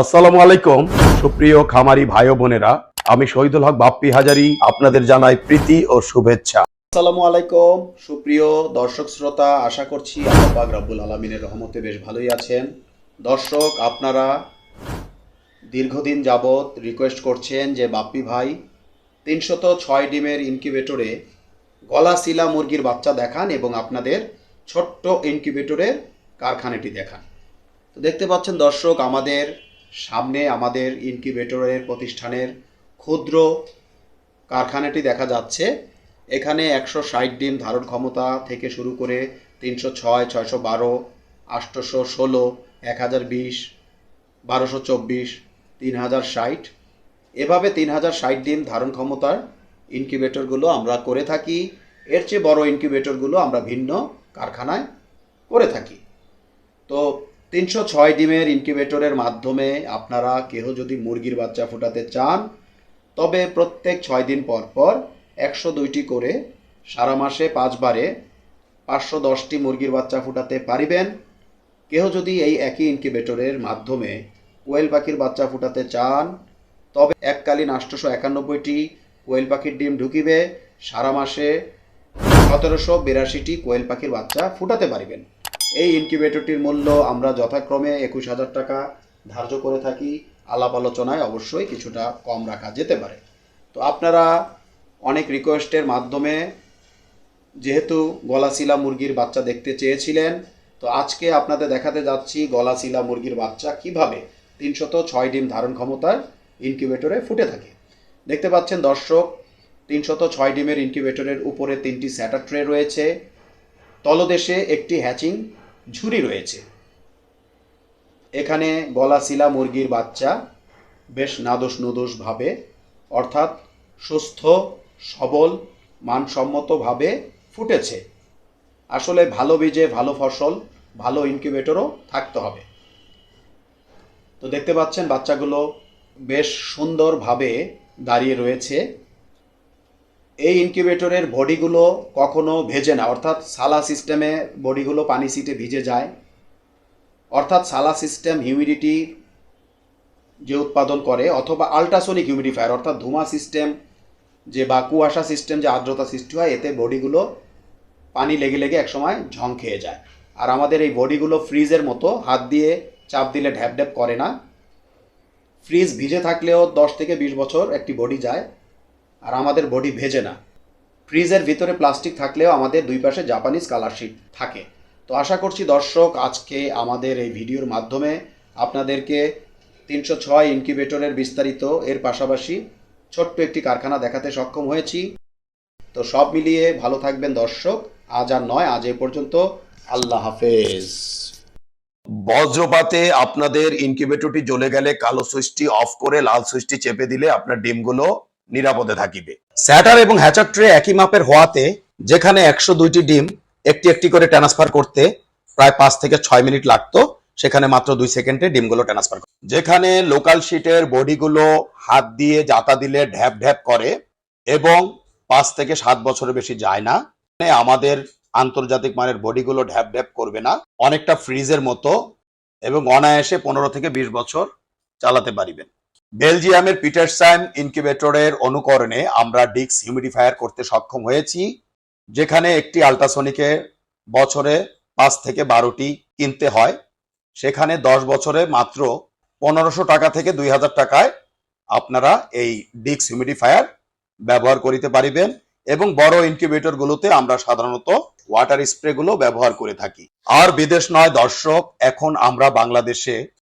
আসসালামু আলাইকুম। সুপ্রিয় খামারি ভাই বোনেরা, আমি শহীদুল হক বাপ্পি হাজারি, আপনাদের জানাই প্রীতি ও শুভেচ্ছা। আসসালামু আলাইকুম। সুপ্রিয় দর্শক শ্রোতা, আশা করছি আল্লাহ রাব্বুল আলমিনের রহমতে বেশ ভালোই আছেন। দর্শক, আপনারা দীর্ঘদিন যাবৎ রিকোয়েস্ট করছেন যে বাপ্পি ভাই তিনশত ছয় ডিমের ইনকিউবেটরে গলা শিলা মুরগির বাচ্চা দেখান এবং আপনাদের ছোট্ট ইনকিউবেটরের কারখানাটি দেখান। তো দেখতে পাচ্ছেন দর্শক, আমাদের সামনে আমাদের ইনকিউবেটরের প্রতিষ্ঠানের ক্ষুদ্র কারখানাটি দেখা যাচ্ছে। এখানে একশো ষাট ডিম ধারণ ক্ষমতা থেকে শুরু করে তিনশো ছয়, ছয়শো বারো আটশোশো ষোলো, এক হাজার বিশ, বারোশো চব্বিশ, তিন হাজার ষাট। এভাবে তিন হাজার ষাট ডিম ধারণ ক্ষমতার ইনকিউবেটরগুলো আমরা করে থাকি। এর চেয়ে বড় ইনকিউবেটরগুলো আমরা ভিন্ন কারখানায় করে থাকি। তিনশো ছয় ডিমের ইনকিউবেটরের মাধ্যমে আপনারা কেহ যদি মুরগির বাচ্চা ফোটাতে চান, তবে প্রত্যেক ছয় দিন পর পর একশো দুইটি করে সারা মাসে পাঁচবারে পাঁচশো দশটি মুরগির বাচ্চা ফোটাতে পারিবেন। কেহ যদি এই একই ইনকিউবেটরের মাধ্যমে কোয়েল পাখির বাচ্চা ফোটাতে চান, তবে এককালীন আটশোশো একানব্বইটি কোয়েল পাখির ডিম ঢুকিবে, সারা মাসে সতেরোশো বিরাশিটি কোয়েল পাখির বাচ্চা ফুটাতে পারিবেন। এই ইনকিউবেটরটির মূল্য আমরা যথাক্রমে একুশ হাজার টাকা ধার্য করে থাকি। আলাপ আলোচনায় অবশ্যই কিছুটা কম রাখা যেতে পারে। তো আপনারা অনেক রিকোয়েস্টের মাধ্যমে যেহেতু গলাশিলা মুরগির বাচ্চা দেখতে চেয়েছিলেন, তো আজকে আপনাদের দেখাতে যাচ্ছি গলাশিলা মুরগির বাচ্চা কীভাবে তিনশত ছয় ডিম ধারণ ক্ষমতার ইনকিউবেটরে ফুটে থাকে। দেখতে পাচ্ছেন দর্শক, তিনশত ছয় ডিমের ইনকিউবেটরের উপরে তিনটি স্যাটার ট্রে রয়েছে। তলদেশে একটি হ্যাচিং ঝুড়ি রয়েছে। এখানে গলাশিলা মুরগির বাচ্চা বেশ নাদোষ নুদোষভাবে অর্থাৎ সুস্থ, সবল, মানসম্মতভাবে ফুটেছে। আসলে ভালো বীজে ভালো ফসল, ভালো ইনকিউবেটরও থাকতে হবে। তো দেখতে পাচ্ছেন বাচ্চাগুলো বেশ সুন্দরভাবে দাঁড়িয়ে রয়েছে। এই ইনকিউবেটরের বডিগুলো কখনো ভেজে না। অর্থাৎ সালা সিস্টেমে বডিগুলো পানি সিটে ভিজে যায়। অর্থাৎ সালা সিস্টেম হিউমিডিটি যে উৎপাদন করে, অথবা আল্ট্রাসোনিক হিউমিডিফায়ার অর্থাৎ ধুমা সিস্টেম যে বা কুয়াশা সিস্টেম যে আর্দ্রতা সৃষ্টি হয়, এতে বডিগুলো পানি লেগে লেগে একসময় ঝং খেয়ে যায়। আর আমাদের এই বডিগুলো ফ্রিজের মতো, হাত দিয়ে চাপ দিলে ঢ্যাপ ঢ্যাপ করে না। ফ্রিজ ভিজে থাকলেও দশ থেকে বিশ বছর একটি বডি যায়। আর আমাদের বডি ভেজে না। ফ্রিজের ভিতরে প্লাস্টিক থাকলেও আমাদের দুই পাশে জাপানিজ কালার শিট থাকে। তো আশা করছি দর্শক, আজকে আমাদের এই ভিডিওর মাধ্যমে আপনাদেরকে তিনশো ছয় ইনকিউবেটরের বিস্তারিত এর পাশাপাশি ছোট্ট একটি কারখানা দেখাতে সক্ষম হয়েছি। তো সব মিলিয়ে ভালো থাকবেন দর্শক। আজ আর নয়, আজ এ পর্যন্ত আল্লাহ হাফেজ। বজ্রপাতে আপনাদের ইনকিউবেটরটি জ্বলে গেলে কালো সুইচটি অফ করে লাল সুইচটি চেপে দিলে আপনার ডিমগুলো নিরাপদে থাকিবে। স্যাটার এবং হ্যাচার ট্রে একই মাপের হওয়াতে, যেখানে একশো দুইটি ডিম, একটি একটি করে ট্রান্সফার করতে প্রায় পাঁচ থেকে ছয় মিনিট লাগতো, সেখানে মাত্র দুই সেকেন্ডে ডিমগুলো ট্রান্সফার করে যেখানে লোকাল শিটের বডিগুলো হাত দিয়ে জাতা দিলে ঢ্যাপ ঢ্যাপ করে এবং পাঁচ থেকে সাত বছরের বেশি যায় না। মানে আমাদের আন্তর্জাতিক মানের বডিগুলো ঢ্যাপ ঢ্যাপ করবে না, অনেকটা ফ্রিজের মতো এবং অনায়াসে পনেরো থেকে বিশ বছর চালাতে পারিবেন। বেলজিয়ামের পিটারসাইম ইনকিউবেটরের অনুকরণে আমরা ডিক্স হিউমিডিফায়ার করতে সক্ষম হয়েছি, যেখানে একটি আল্ট্রাসোনিকে বছরে পাঁচ থেকে বারোটি কিনতে হয়। সেখানে দশ বছরে মাত্র পনেরোশো টাকা থেকে দুই হাজার টাকায় আপনারা এই ডিক্স হিউমিডিফায়ার ব্যবহার করিতে পারিবেন এবং বড় ইনকিউবেটর গুলোতে আমরা সাধারণত ওয়াটার স্প্রে গুলো ব্যবহার করে থাকি। আর বিদেশ নয় দর্শক, এখন আমরা বাংলাদেশে